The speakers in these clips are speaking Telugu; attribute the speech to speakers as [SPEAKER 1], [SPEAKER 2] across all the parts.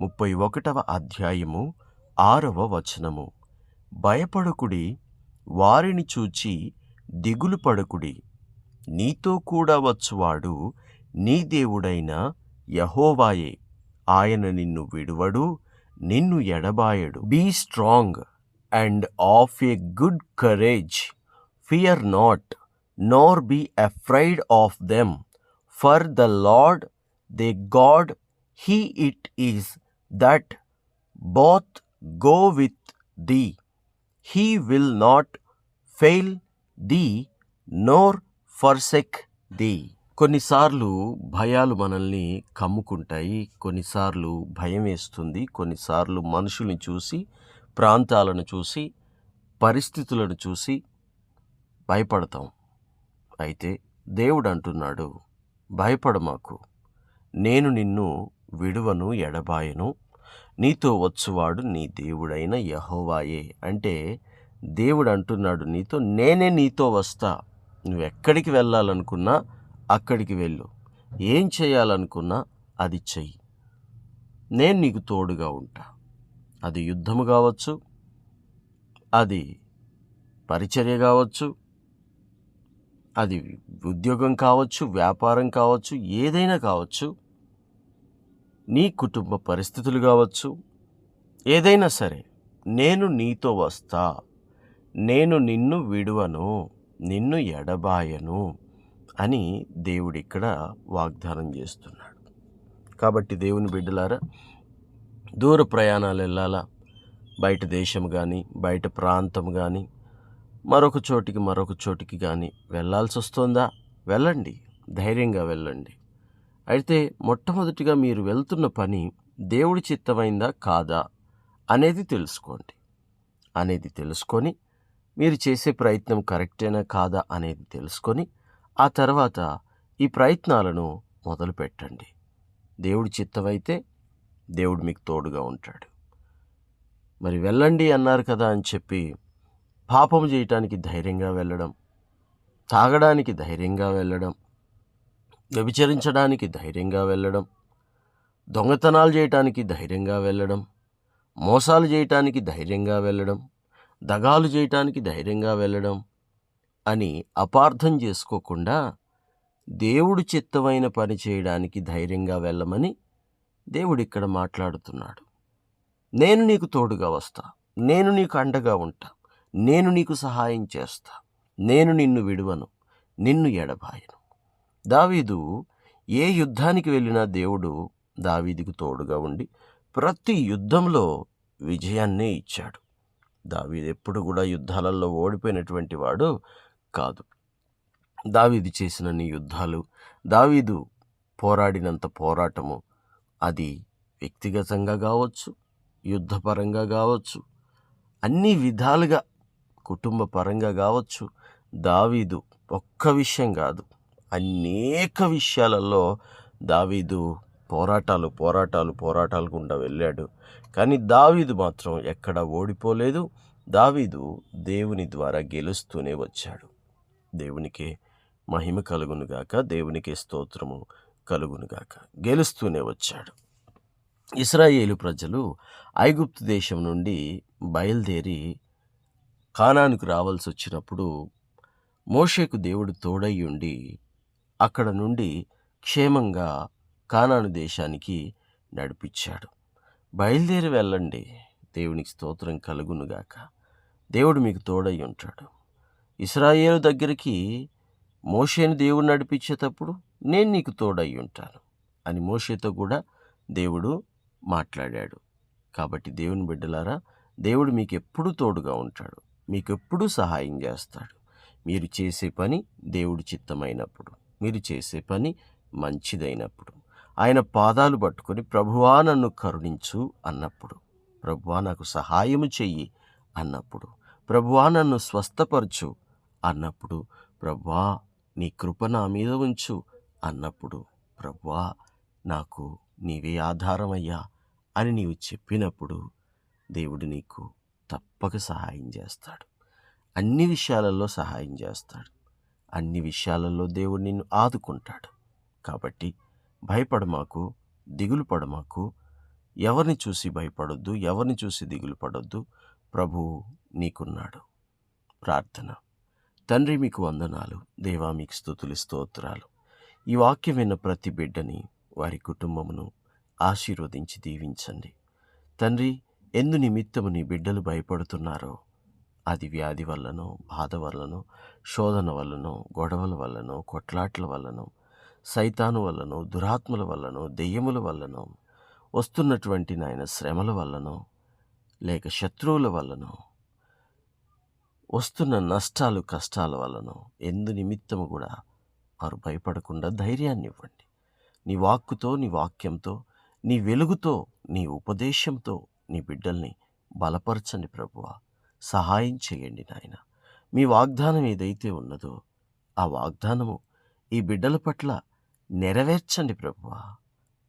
[SPEAKER 1] ముప్పై ఒకటవ అధ్యాయము ఆరవ వచనము. భయపడకుడి వారిని చూచి దిగులు పడకుడి. నీతో కూడా వచ్చువాడు నీ దేవుడైన యహోవాయే. ఆయన నిన్ను విడువడు నిన్ను ఎడబాయడు. Be strong and of a good courage. Fear not nor be afraid of them. For the Lord thy God he it is that doth go with thee he will not fail thee nor forsake thee కొన్నిసార్లు భయాలు మనల్ని కమ్ముకుంటాయి కొన్నిసార్లు భయం వేస్తుంది కొన్నిసార్లు మనుషుల్ని చూసి ప్రాంతాలను చూసి పరిస్థితులను చూసి భయపడతాం. అయితే దేవుడు అంటున్నాడు భయపడమాకు. నేను నిన్ను విడువను ఎడబాయను. నీతో వచ్చువాడు నీ దేవుడైన యహోవాయే. అంటే దేవుడు అంటున్నాడు నీతో నేనే నీతో వస్తా. నువ్వు ఎక్కడికి వెళ్ళాలనుకున్నా అక్కడికి వెళ్ళు. ఏం చేయాలనుకున్నా అది చెయ్యి. నేను నీకు తోడుగా ఉంటా. అది యుద్ధము కావచ్చు అది పరిచర్య కావచ్చు అది ఉద్యోగం కావచ్చు వ్యాపారం కావచ్చు ఏదైనా కావచ్చు. నీ కుటుంబ పరిస్థితులు కావచ్చు. ఏదైనా సరే నేను నీతో వస్తా. నేను నిన్ను విడువను. నిన్ను ఎడబాయను అని దేవుడు ఇక్కడ వాగ్దానం చేస్తున్నాడు. కాబట్టి దేవుని బిడ్డలారా దూర ప్రయాణాలు వెళ్ళాలా? బయట దేశం కానీ బయట ప్రాంతం కానీ మరొక చోటికి మరొక చోటికి కానీ వెళ్ళాల్సి వస్తుందా? వెళ్ళండి. ధైర్యంగా వెళ్ళండి. అయితే మొట్టమొదటిగా మీరు వెళ్తున్న పని దేవుడి చిత్తమైందా కాదా అనేది తెలుసుకోండి. అనేది తెలుసుకొని మీరు చేసే ప్రయత్నం కరెక్టేనా కాదా అనేది తెలుసుకొని ఆ తర్వాత ఈ ప్రయత్నాలను మొదలుపెట్టండి దేవుడి చిత్తమైతే దేవుడు మీకు తోడుగా ఉంటాడు. మరి వెళ్ళండి అన్నారు కదా అని చెప్పి పాపం చేయటానికి ధైర్యంగా వెళ్ళడం తాగడానికి ధైర్యంగా వెళ్ళడం వ్యభిచరించడానికి ధైర్యంగా వెళ్ళడం దొంగతనాలు చేయటానికి ధైర్యంగా వెళ్ళడం మోసాలు చేయటానికి ధైర్యంగా వెళ్ళడం దగాలు చేయటానికి ధైర్యంగా వెళ్ళడం అని అపార్థం చేసుకోకుండా దేవుడు చిత్తమైన పని చేయడానికి ధైర్యంగా వెళ్ళమని దేవుడు ఇక్కడ మాట్లాడుతున్నాడు. నేను నీకు తోడుగా వస్తా నేను నీకు అండగా ఉంటా నేను నీకు సహాయం చేస్తా నేను నిన్ను విడువను నిన్ను ఎడబాయను. దావీదు ఏ యుద్ధానికి వెళ్ళినా దేవుడు దావీదుకు తోడుగా ఉండి ప్రతి యుద్ధంలో విజయాన్నే ఇచ్చాడు. దావీదు ఎప్పుడు కూడా యుద్ధాలలో ఓడిపోయినటువంటి వాడు కాదు. దావీదు చేసినన్ని యుద్ధాలు దావీదు పోరాడినంత పోరాటము అది వ్యక్తిగతంగా కావచ్చు యుద్ధపరంగా కావచ్చు అన్ని విధాలుగా కుటుంబ పరంగా కావచ్చు దావీదు ఒక్క విషయం కాదు. అనేక విషయాలలో దావీదు పోరాటాలు పోరాటాలు పోరాటాలు గుండా వెళ్ళాడు. కానీ దావీదు మాత్రం ఎక్కడ ఓడిపోలేదు. దావీదు దేవుని ద్వారా గెలుస్తూనే వచ్చాడు. దేవునికి మహిమ కలుగునుగాక దేవునికి స్తోత్రము కలుగునుగాక గెలుస్తూనే వచ్చాడు. ఇస్రాయేలు ప్రజలు ఐగుప్తు దేశం నుండి బయలుదేరి కానానికి రావాల్సి వచ్చినప్పుడు మోషేకు దేవుడు తోడై ఉండి అక్కడ నుండి క్షేమంగా కానాను దేశానికి నడిపించాడు. బయలుదేరి వెళ్ళండి. దేవునికి స్తోత్రం కలుగునుగాక. దేవుడు మీకు తోడై ఉంటాడు. ఇస్రాయేలు దగ్గరికి మోషేని దేవుడు నడిపించేటప్పుడు నేను నీకు తోడై ఉంటాను అని మోషేతో కూడా దేవుడు మాట్లాడాడు. కాబట్టి దేవుని బిడ్డలారా దేవుడు మీకు ఎప్పుడూ తోడుగా ఉంటాడు. మీకు ఎప్పుడూ సహాయం చేస్తాడు. మీరు చేసే పని దేవుడి చిత్తమైనప్పుడు. మీరు చేసే పని మంచిదైనప్పుడు. ఆయన పాదాలు పట్టుకొని ప్రభువా నన్ను కరుణించు అన్నప్పుడు. ప్రభువా నాకు సహాయము చెయ్యి అన్నప్పుడు. ప్రభువా నన్ను స్వస్థపరచు అన్నప్పుడు. ప్రభువా నీ కృప నా మీద ఉంచు అన్నప్పుడు. ప్రభువా నాకు నీవే ఆధారమయ్యా అని నీవు చెప్పినప్పుడు దేవుడు నీకు తప్పక సహాయం చేస్తాడు. అన్ని విషయాలలో సహాయం చేస్తాడు. అన్ని విషయాలలో దేవుడు నిన్ను ఆదుకుంటాడు. కాబట్టి భయపడమాకు దిగులు పడమాకు ఎవరిని చూసి భయపడొద్దు ఎవరిని చూసి దిగులు పడొద్దు ప్రభువు నీకున్నాడు. ప్రార్థన. తండ్రి మీకు వందనాలు. దేవా మీకు స్థుతులు స్తోత్రాలు. ఈ వాక్యం విన్న ప్రతి బిడ్డని వారి కుటుంబమును ఆశీర్వదించి దీవించండి. తండ్రి ఎందు నిమిత్తము నీ బిడ్డలు భయపడుతున్నారో అది వ్యాధి వల్లనో బాధ వల్లనో శోధన వల్లనో గొడవల వల్లనో కొట్లాట్ల వల్లనో సైతాను వల్లనో దురాత్మల వల్లనో దెయ్యముల వల్లనో వస్తున్నటువంటి నాయన శ్రమల వల్లనో లేక శత్రువుల వల్లనో వస్తున్న నష్టాలు కష్టాల వల్లనో ఎందు నిమిత్తము కూడా వారు భయపడకుండా ధైర్యాన్ని ఇవ్వండి. నీ వాక్కుతో నీ వాక్యంతో నీ వెలుగుతో నీ ఉపదేశంతో నీ బిడ్డల్ని బలపరచండి ప్రభువా. సహాయం చేయండి నాయన. మీ వాగ్దానం ఏదైతే ఉన్నదో ఆ వాగ్దానము ఈ బిడ్డల పట్ల నెరవేర్చండి ప్రభువా.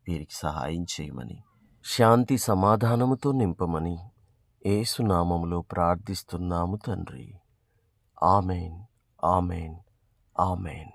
[SPEAKER 1] వీరికి సహాయం చేయమని శాంతి సమాధానముతో నింపమని ఏసునామములో ప్రార్థిస్తున్నాము తండ్రి. Amen amen amen.